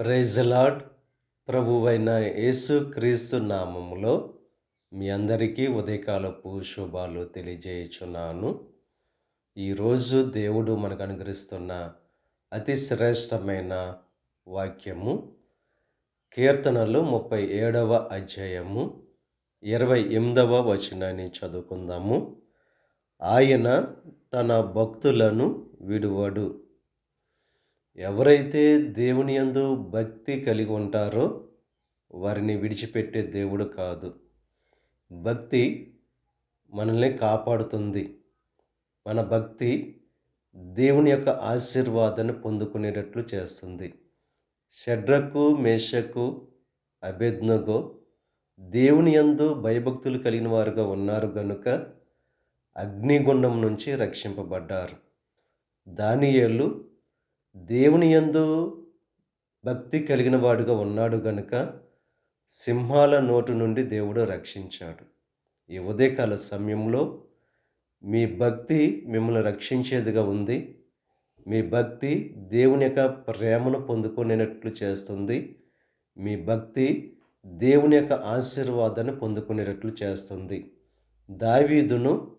ప్రైజలాడ్ ప్రభువైన యేసు క్రీస్తు నామములో మీ అందరికీ ఉదయకాలపు శుభాలు తెలియజేయుచున్నాను. ఈరోజు దేవుడు మనకు అనుగ్రహిస్తున్న అతి శ్రేష్టమైన వాక్యము కీర్తనలు ముప్పై ఏడవ అధ్యాయము ఇరవై ఎనిమిదవ వచనాన్ని చదువుకుందాము. ఆయన తన భక్తులను విడువడు. ఎవరైతే దేవుని యందు భక్తి కలిగి ఉంటారో వారిని విడిచిపెట్టే దేవుడు కాదు. భక్తి మనల్ని కాపాడుతుంది. మన భక్తి దేవుని యొక్క ఆశీర్వాదాన్ని పొందుకునేటట్లు చేస్తుంది. షడ్రకు మేషకు అభెజ్ఞగో దేవుని యందు భయభక్తులు కలిగిన వారుగా ఉన్నారు గనుక అగ్నిగుండం నుంచి రక్షింపబడ్డారు. దానియేలు దేవుని యందు భక్తి కలిగిన వాడుగా ఉన్నాడు గనుక సింహాల నోటు నుండి దేవుడు రక్షించాడు. ఈ ఉదయకాల సమయంలో మీ భక్తి మిమ్మల్ని రక్షించేదిగా ఉంది. మీ భక్తి దేవుని యొక్క ప్రేమను పొందుకునేటట్లు చేస్తుంది. మీ భక్తి దేవుని యొక్క ఆశీర్వాదాన్ని పొందుకునేటట్లు చేస్తుంది. దావీదును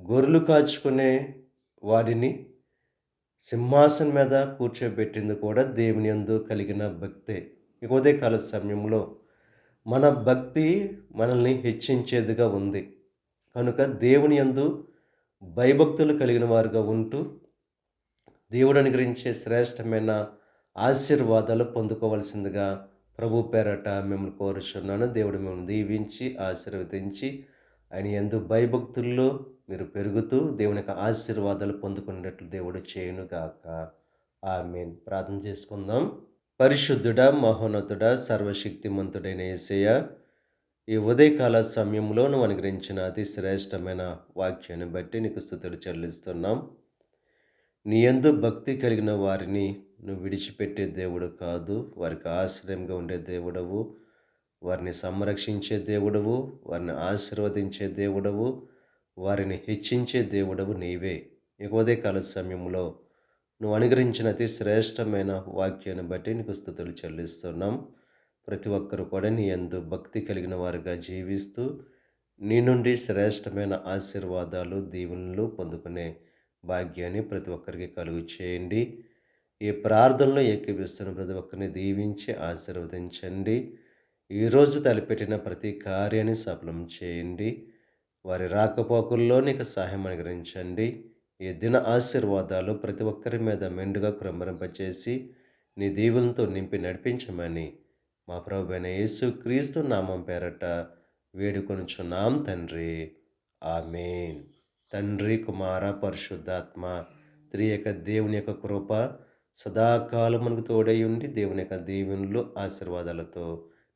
గొర్రెలు కాచుకునే వాడిని సింహాసనం మీద కూర్చోబెట్టింది కూడా దేవుని యందు కలిగిన భక్తే. ఇక ఉదయకాల సమయంలో మన భక్తి మనల్ని హెచ్చించేదిగా ఉంది. కనుక దేవుని యందు భయభక్తులు కలిగిన వారుగా ఉంటూ దేవుడు అనుగ్రహించే శ్రేష్టమైన ఆశీర్వాదాలు పొందుకోవలసిందిగా ప్రభు పేరట మిమ్మల్ని కోరుచున్నాను. దేవుడు మిమ్మల్ని దీవించి ఆశీర్వదించి ఆయన ఎందు భయభక్తుల్లో మీరు పెరుగుతూ దేవుని యొక్క ఆశీర్వాదాలు పొందుకునేటట్లు దేవుడు చేయునుగాక. ఆమెన్. ప్రార్థన చేసుకుందాం. పరిశుద్ధుడ మహోన్నతుడ సర్వశక్తిమంతుడైన ఏసయ్య ఈ ఉదయకాల సమయంలో నువ్వు అనుగ్రహించిన అతి శ్రేష్టమైన వాక్యాన్ని బట్టి నీకు స్థుతులు చెల్లిస్తున్నాం. నీ ఎందు భక్తి కలిగిన వారిని నువ్వు విడిచిపెట్టే దేవుడు కాదు. వారికి ఆశ్రయంగా ఉండే దేవుడవు. వారిని సంరక్షించే దేవుడవు వారిని ఆశీర్వదించే దేవుడవు వారిని హెచ్చించే దేవుడవు నీవే. ఇక కాల సమయంలో నువ్వు అనుగ్రహించిన అతి శ్రేష్టమైన వాక్యాన్ని బట్టి నీకు స్థుతులు చెల్లిస్తున్నాం. ప్రతి ఒక్కరు కూడా నీ ఎందు భక్తి కలిగిన వారుగా జీవిస్తూ నీ నుండి శ్రేష్టమైన ఆశీర్వాదాలు దీవెనలు పొందుకునే భాగ్యాన్ని ప్రతి ఒక్కరికి కలుగు చేయండి. ఈ ప్రార్థనలో ఏకీపిస్తున్న ప్రతి ఒక్కరిని దీవించి ఆశీర్వదించండి. ఈరోజు తలపెట్టిన ప్రతి కార్యాన్ని సఫలం చేయండి. వారి రాకపోకల్లో నీకు సహాయం అనుగ్రహించండి. ఈ దిన ఆశీర్వాదాలు ప్రతి ఒక్కరి మీద మెండుగా క్రమరింపచేసి నీ దీవులతో నింపి నడిపించమని మా ప్రభు అయిన యేసు క్రీస్తు నామం పేరట వేడుకొనుచున్నాం తండ్రి. ఆమెన్. తండ్రి కుమార పరిశుద్ధాత్మ త్రియక దేవుని యొక్క కృప సదాకాలం మనకు తోడై ఉండి దేవుని యొక్క దీవెనలు ఆశీర్వాదాలతో